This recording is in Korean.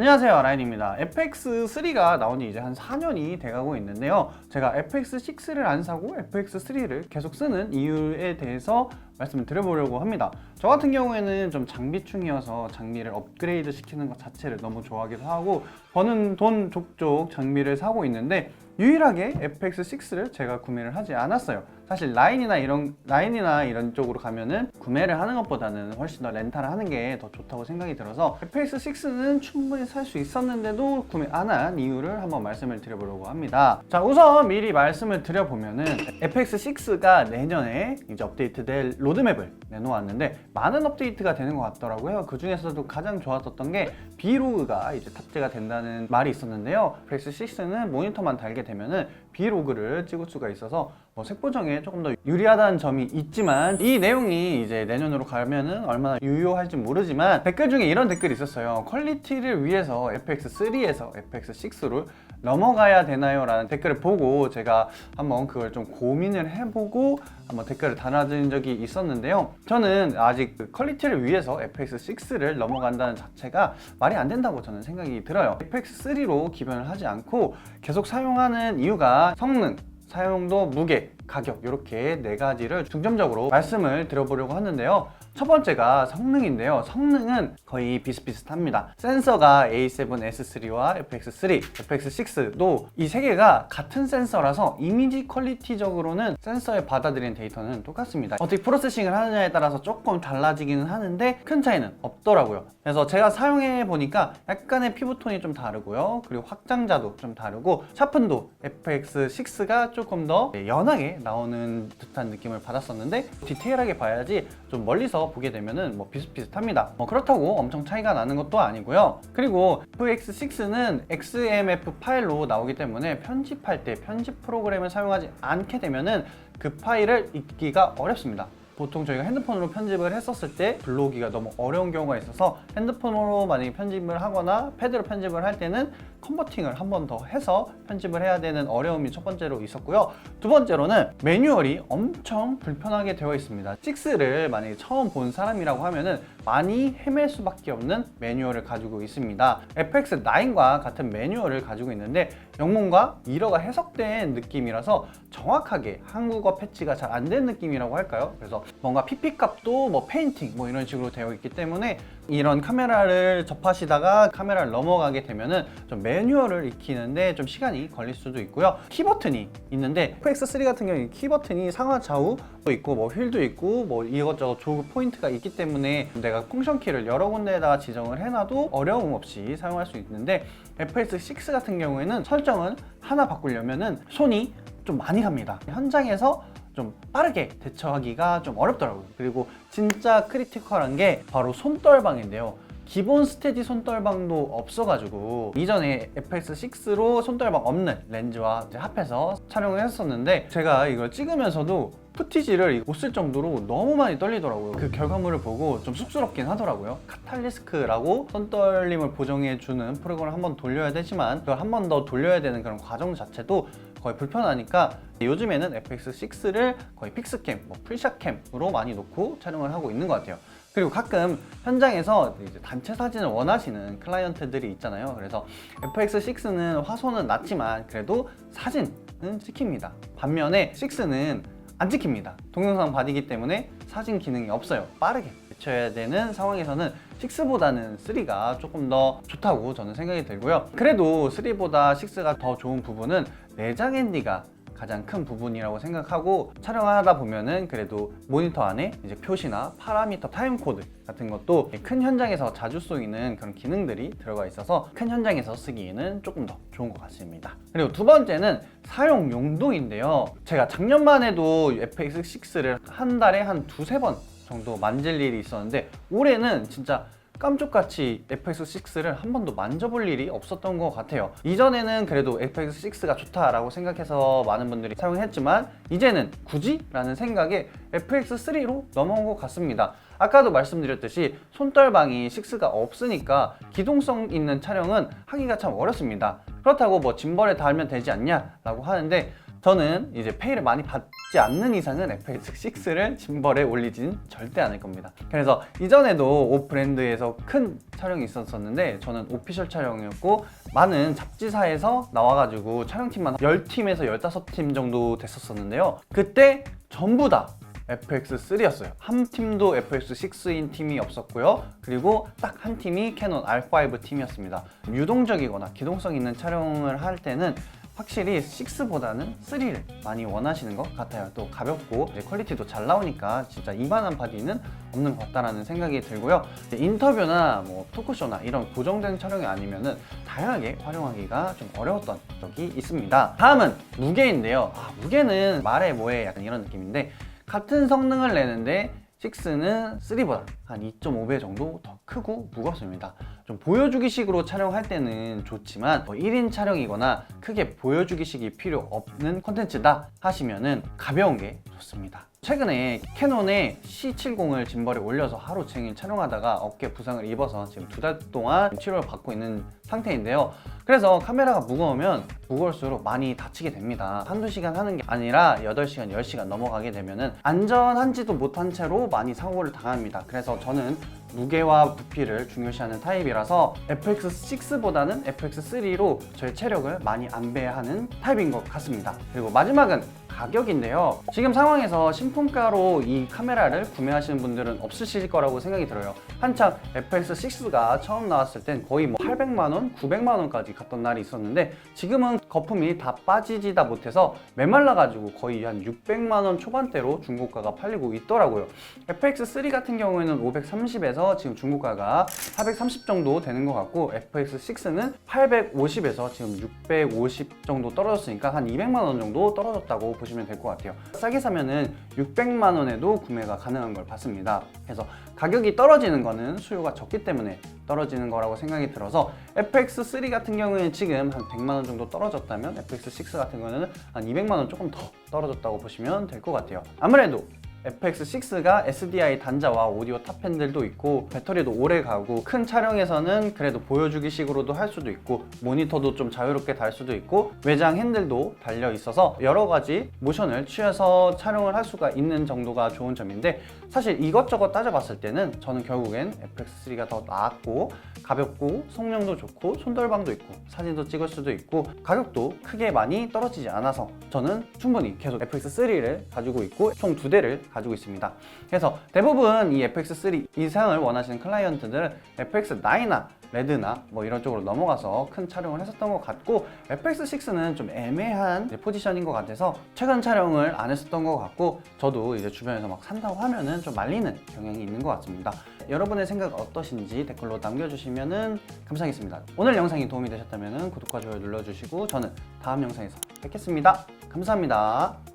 안녕하세요 라인입니다. FX3가 나온 지 이제 한 4년이 돼가고 있는데요. 제가 FX6를 안 사고 FX3를 계속 쓰는 이유에 대해서 말씀을 드려보려고 합니다 저 같은 경우에는 좀 장비충이어서 장비를 업그레이드 시키는 것 자체를 너무 좋아하기도 하고 버는 돈 족족 장비를 사고 있는데 유일하게 FX6를 제가 구매를 하지 않았어요 사실 라인이나 이런 라인이나 이런 쪽으로 가면은 구매를 하는 것보다는 훨씬 더 렌탈을 하는 게 더 좋다고 생각이 들어서 FX6는 충분히 살 수 있었는데도 구매 안 한 이유를 한번 말씀을 드려보려고 합니다. 자 우선 미리 말씀을 드려보면은 FX6가 내년에 이제 업데이트될 로드맵을 내놓았는데 많은 업데이트가 되는 것 같더라고요. 그 중에서도 가장 좋았었던 게 비로그가 이제 탑재가 된다는 말이 있었는데요. FX6는 모니터만 달게 되면은 비로그를 찍을 수가 있어서 뭐 색보정에 조금 더 유리하다는 점이 있지만 이 내용이 이제 내년으로 가면은 얼마나 유효할지 모르지만 댓글 중에 이런 댓글이 있었어요. 퀄리티를 위해서 FX3에서 FX6로 넘어가야 되나요? 라는 댓글을 보고 제가 한번 그걸 좀 고민을 해보고 한번 댓글을 달아드린 적이 있었는데요. 저는 아직 그 퀄리티를 위해서 FX6를 넘어간다는 자체가 말이 안 된다고 저는 생각이 들어요. FX3로 기변을 하지 않고 계속 사용하는 이유가 성능, 사용도, 무게, 가격 이렇게 네 가지를 중점적으로 말씀을 드려보려고 하는데요. 첫 번째가 성능인데요. 성능은 거의 비슷비슷합니다. 센서가 A7S3와 FX3, FX6도 이 세 개가 같은 센서라서 이미지 퀄리티적으로는 센서에 받아들이는 데이터는 똑같습니다. 어떻게 프로세싱을 하느냐에 따라서 조금 달라지기는 하는데 큰 차이는 없더라고요. 그래서 제가 사용해 보니까 약간의 피부톤이 좀 다르고요. 그리고 확장자도 좀 다르고 샤픈도 FX6가 조금 더 연하게 나오는 듯한 느낌을 받았었는데 디테일하게 봐야지 좀 멀리서 보게 되면은 뭐 비슷비슷합니다. 뭐 그렇다고 엄청 차이가 나는 것도 아니고요. 그리고 FX6는 XMF 파일로 나오기 때문에 편집할 때 편집 프로그램을 사용하지 않게 되면은 그 파일을 읽기가 어렵습니다. 보통 저희가 핸드폰으로 편집을 했었을 때 불러오기가 너무 어려운 경우가 있어서 핸드폰으로 만약에 편집을 하거나 패드로 편집을 할 때는 컨버팅을 한 번 더 해서 편집을 해야 되는 어려움이 첫 번째로 있었고요. 두 번째로는 매뉴얼이 엄청 불편하게 되어 있습니다. 6를 만약에 처음 본 사람이라고 하면은 많이 헤맬 수밖에 없는 매뉴얼을 가지고 있습니다. FX9과 같은 매뉴얼을 가지고 있는데 영문과 일어가 해석된 느낌이라서 정확하게 한국어 패치가 잘 안 된 느낌이라고 할까요? 그래서 뭔가 PP 값도 뭐 페인팅 뭐 이런 식으로 되어 있기 때문에 이런 카메라를 접하시다가 카메라를 넘어가게 되면은 좀 매뉴얼을 익히는데 좀 시간이 걸릴 수도 있고요. 키 버튼이 있는데 FX3 같은 경우에 키 버튼이 상하 좌우도 있고 뭐 휠도 있고 뭐 이것저것 조그 포인트가 있기 때문에 내가 펑션 키를 여러 군데에다가 지정을 해놔도 어려움 없이 사용할 수 있는데 FX6 같은 경우에는 설정은 하나 바꾸려면은 손이 좀 많이 갑니다. 현장에서 좀 빠르게 대처하기가 좀 어렵더라고요. 그리고 진짜 크리티컬한 게 바로 손떨방인데요. 기본 스테디 손떨방도 없어가지고 이전에 FX6로 손떨방 없는 렌즈와 합해서 촬영을 했었는데 제가 이걸 찍으면서도 푸티지를 못 쓸 정도로 너무 많이 떨리더라고요. 그 결과물을 보고 좀 쑥스럽긴 하더라고요. 카탈리스크라고 손떨림을 보정해주는 프로그램을 한번 돌려야 되지만 그걸 한 번 더 돌려야 되는 그런 과정 자체도 거의 불편하니까 요즘에는 FX6를 거의 픽스캠, 뭐 풀샷캠으로 많이 놓고 촬영을 하고 있는 것 같아요. 그리고 가끔 현장에서 이제 단체 사진을 원하시는 클라이언트들이 있잖아요. 그래서 FX6는 화소는 낮지만 그래도 사진은 찍힙니다. 반면에 6는 안 찍힙니다. 동영상 바디기 때문에 사진 기능이 없어요. 빠르게 대처해야 되는 상황에서는 6보다는 3가 조금 더 좋다고 저는 생각이 들고요. 그래도 3보다 6가 더 좋은 부분은 내장 핸디가 가장 큰 부분이라고 생각하고 촬영하다 보면은 그래도 모니터 안에 이제 표시나 파라미터 타임 코드 같은 것도 큰 현장에서 자주 쓰이는 그런 기능들이 들어가 있어서 큰 현장에서 쓰기에는 조금 더 좋은 것 같습니다. 그리고 두 번째는 사용 용도인데요. 제가 작년만 해도 FX6를 한 달에 한 두세 번 정도 만질 일이 있었는데 올해는 진짜 깜짝같이 FX6를 한 번도 만져볼 일이 없었던 것 같아요. 이전에는 그래도 FX6가 좋다라고 생각해서 많은 분들이 사용했지만 이제는 굳이? 라는 생각에 FX3로 넘어온 것 같습니다. 아까도 말씀드렸듯이 손떨방이 6가 없으니까 기동성 있는 촬영은 하기가 참 어렵습니다. 그렇다고 뭐 짐벌에 달면 되지 않냐? 라고 하는데 저는 이제 페이를 많이 받지 않는 이상은 FX6를 짐벌에 올리진 절대 않을 겁니다. 그래서 이전에도 옷 브랜드에서 큰 촬영이 있었었는데 저는 오피셜 촬영이었고 많은 잡지사에서 나와가지고 촬영팀만 10팀에서 15팀 정도 됐었었는데요. 그때 전부 다 FX3였어요. 한 팀도 FX6인 팀이 없었고요. 그리고 딱 한 팀이 캐논 R5 팀이었습니다. 유동적이거나 기동성 있는 촬영을 할 때는 확실히 6보다는 3를 많이 원하시는 것 같아요. 또 가볍고 이제 퀄리티도 잘 나오니까 진짜 이만한 바디는 없는 것 같다라는 생각이 들고요. 인터뷰나 뭐 토크쇼나 이런 고정된 촬영이 아니면은 다양하게 활용하기가 좀 어려웠던 적이 있습니다. 다음은 무게인데요. 아, 무게는 말해 뭐해 약간 이런 느낌인데 같은 성능을 내는데 6는 3보다 한 2.5배 정도 더 크고 무겁습니다. 좀 보여주기식으로 촬영할 때는 좋지만 뭐 1인 촬영이거나 크게 보여주기식이 필요 없는 콘텐츠다 하시면 은 가벼운 게 좋습니다. 최근에 캐논의 C70을 짐벌에 올려서 하루 종일 촬영하다가 어깨 부상을 입어서 지금 두 달 동안 치료를 받고 있는 상태인데요. 그래서 카메라가 무거우면 무거울수록 많이 다치게 됩니다. 한두 시간 하는 게 아니라 8시간, 10시간 넘어가게 되면은 안전한지도 못한 채로 많이 사고를 당합니다. 그래서 저는 무게와 부피를 중요시하는 타입이라서 FX6보다는 FX3로 저의 체력을 많이 안배하는 타입인 것 같습니다. 그리고 마지막은 가격인데요. 지금 상황에서 신품가로 이 카메라를 구매하시는 분들은 없으실 거라고 생각이 들어요. 한창 FX6가 처음 나왔을 땐 거의 뭐 800만 원, 900만 원까지 갔던 날이 있었는데 지금은 거품이 다 빠지지다 못해서 메말라 가지고 거의 한 600만 원 초반대로 중고가가 팔리고 있더라고요. FX3 같은 경우에는 530에서 지금 중고가가 430 정도 되는 것 같고 FX6는 850에서 지금 650 정도 떨어졌으니까 한 200만 원 정도 떨어졌다고 보시면 될 것 같아요. 싸게 사면은 600만 원에도 구매가 가능한 걸 봤습니다. 그래서 가격이 떨어지는 거는 수요가 적기 때문에 떨어지는 거라고 생각이 들어서 FX3 같은 경우에는 지금 한 100만 원 정도 떨어졌다면 FX6 같은 경우에는 한 200만 원 조금 더 떨어졌다고 보시면 될 것 같아요. 아무래도 FX6가 SDI 단자와 오디오 탑팬들도 있고 배터리도 오래 가고 큰 촬영에서는 그래도 보여주기식으로도 할 수도 있고 모니터도 좀 자유롭게 달 수도 있고 외장 핸들도 달려 있어서 여러 가지 모션을 취해서 촬영을 할 수가 있는 정도가 좋은 점인데 사실 이것저것 따져봤을 때는 저는 결국엔 FX3가 더 나았고 가볍고 성능도 좋고 손덜방도 있고 사진도 찍을 수도 있고 가격도 크게 많이 떨어지지 않아서 저는 충분히 계속 FX3를 가지고 있고 총 두 대를 가지고 있습니다. 그래서 대부분 이 FX3 이상을 원하시는 클라이언트들은 FX9나 레드나 뭐 이런 쪽으로 넘어가서 큰 촬영을 했었던 것 같고 FX6는 좀 애매한 포지션인 것 같아서 최근 촬영을 안 했었던 것 같고 저도 이제 주변에서 막 산다고 하면은 좀 말리는 경향이 있는 것 같습니다. 여러분의 생각 어떠신지 댓글로 남겨주시면은 감사하겠습니다. 오늘 영상이 도움이 되셨다면 구독과 좋아요 눌러주시고 저는 다음 영상에서 뵙겠습니다. 감사합니다.